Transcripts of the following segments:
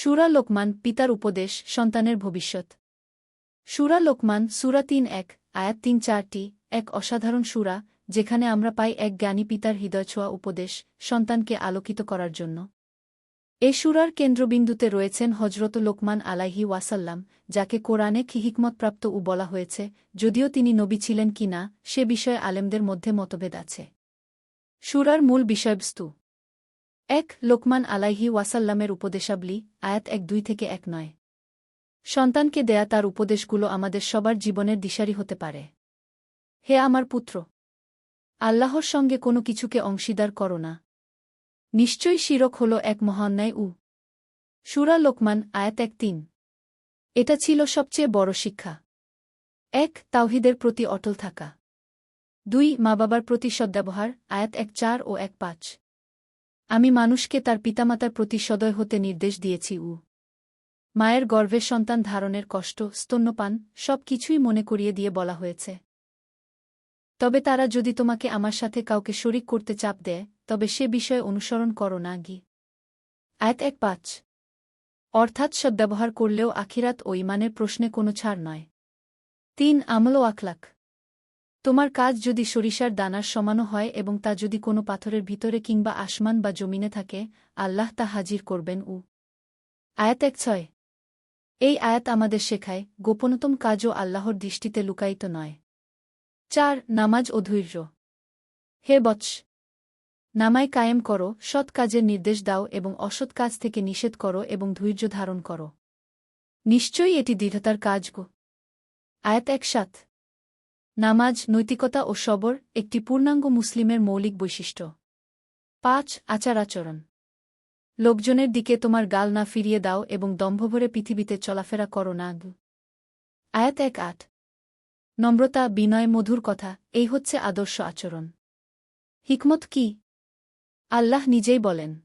সুরা লোকমান পিতার উপদেশ, সন্তানের ভবিষ্যৎ। সুরা লোকমান, সুরা তিন এক, আয়াত তিন চারটি, এক অসাধারণ সুরা, যেখানে আমরা পাই এক জ্ঞানী পিতার হৃদয়ছোঁয়া উপদেশ, সন্তানকে আলোকিত করার জন্য। এ সুরার কেন্দ্রবিন্দুতে রয়েছেন হজরত লোকমান আলাইহি ওয়াসাল্লাম, যাকে কোরআনে কি হিকমতপ্রাপ্ত উ বলা হয়েছে, যদিও তিনি নবী ছিলেন কি না, সে বিষয়ে আলেমদের মধ্যে মতভেদ আছে। সুরার মূল বিষয়বস্তু এক লোকমান আলাইহি ওয়াসাল্লামের উপদেশাবলী, আয়াত এক দুই থেকে এক নয়। সন্তানকে দেয়া তার উপদেশগুলো আমাদের সবার জীবনের দিশারি হতে পারে। হে আমার পুত্র, আল্লাহর সঙ্গে কোনো কিছুকে অংশীদার করো না। নিশ্চয়ই শিরক হল এক মহান্যায় উ। সুরা লোকমান, আয়াত এক তিন। এটা ছিল সবচেয়ে বড় শিক্ষা। এক, তাওহিদের প্রতি অটল থাকা। দুই মা বাবার প্রতি সদ্ব্যবহার, আয়াত এক চার ও এক পাঁচ। আমি মানুষকে তার পিতামাতার প্রতি সদয় হতে নির্দেশ দিয়েছি, উ। মায়ের গর্ভে সন্তান ধারণের কষ্ট, স্তন্যপান, সব কিছুই মনে করিয়ে দিয়ে বলা হয়েছে। তবে তারা যদি তোমাকে আমার সাথে কাউকে শরিক করতে চাপ দেয়, তবে সে বিষয়ে অনুসরণ করো না, গি। আয়াত এক পাঁচ। অর্থাৎ সদ্ব্যবহার করলেও আখিরাত ও ইমানের প্রশ্নে কোনো ছাড় নয়। তিন, আমল ও আখলাক তোমার কাজ যদি সরিষার দানার সমানও হয় এবং তা যদি কোনো পাথরের ভিতরে কিংবা আসমান বা জমিনে থাকে, আল্লাহ তা হাজির করবেন উ। আয়াত এক ছয়। এই আয়াত আমাদের শেখায়, গোপনতম কাজও আল্লাহর দৃষ্টিতে লুকায়িত নয়। চার, নামাজ ও ধৈর্য হে বৎস! নামায় কায়েম করো, সৎ কাজের নির্দেশ দাও এবং অসৎ কাজ থেকে নিষেধ করো এবং ধৈর্য ধারণ করো। নিশ্চয়ই এটি দৃঢ়তার কাজ গো। আয়াত এক সাত। নামাজ, নৈতিকতা ও সবর একটি পূর্ণাঙ্গ মুসলিমের মৌলিক বৈশিষ্ট্য। পাঁচ, আচার আচরণ। লোকজনের দিকে তোমার গাল না ফিরিয়ে দাও এবং দম্ভভরে পৃথিবীতে চলাফেরা করো না আয়াত এক আট। নম্রতা, বিনয়, মধুর কথা, এই হচ্ছে আদর্শ আচরণ। হিকমত কি? আল্লাহ নিজেই বলেন,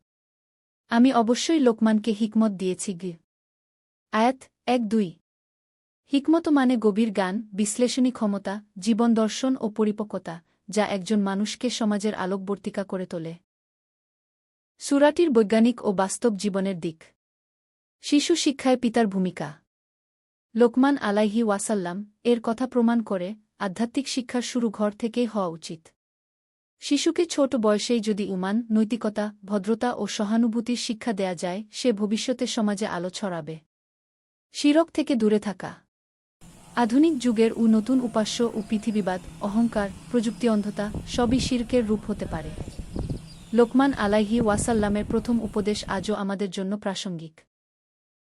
আমি অবশ্যই লোকমানকে হিকমত দিয়েছি গি। আয়াত এক দুই। হিকমত মানে গভীর গান বিশ্লেষণী ক্ষমতা, জীবন দর্শন ও পরিপক্কতা, যা একজন মানুষকে সমাজের আলোকবর্তিকা করে তোলে। সুরাটির বৈজ্ঞানিক ও বাস্তব জীবনের দিক। শিশু শিক্ষায় পিতার ভূমিকা। লোকমান আলাইহি ওয়াসাল্লাম এর কথা প্রমাণ করে আধ্যাত্মিক শিক্ষার শুরু ঘর থেকেই হওয়া উচিত। শিশুকে ছোট বয়সেই যদি উমান নৈতিকতা, ভদ্রতা ও সহানুভূতির শিক্ষা দেয়া যায়, সে ভবিষ্যতে সমাজে আলো ছড়াবে। শিরক থেকে দূরে থাকা। আধুনিক যুগের ও নতুন উপাস্য ও পৃথিবীবাদ, অহংকার, প্রযুক্তি অন্ধতা সবই শির্কের রূপ হতে পারে। লোকমান আলাইহি ওয়াসাল্লামের প্রথম উপদেশ আজও আমাদের জন্য প্রাসঙ্গিক।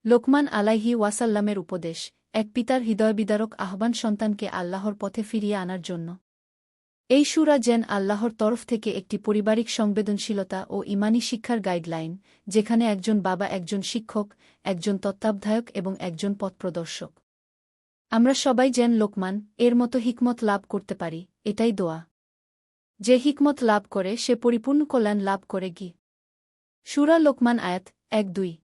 লোকমান আলাইহি ওয়াসাল্লামের উপদেশ, এক পিতার হৃদয়বিদারক আহ্বান সন্তানকে আল্লাহর পথে ফিরিয়ে আনার জন্য। এই সুরা যেন আল্লাহর তরফ থেকে একটি পারিবারিক সংবেদনশীলতা ও ইমানি শিক্ষার গাইডলাইন, যেখানে একজন বাবা, একজন শিক্ষক, একজন তত্ত্বাবধায়ক এবং একজন পথপ্রদর্শক। আমরা সবাই যেন লোকমান, এর মতো হিকমত লাভ করতে পারি, এটাই দোয়া। যে হিকমত লাভ করে, সে পরিপূর্ণ কল্যাণ লাভ করে গি। সুরা লোকমান আয়াত এক দুই।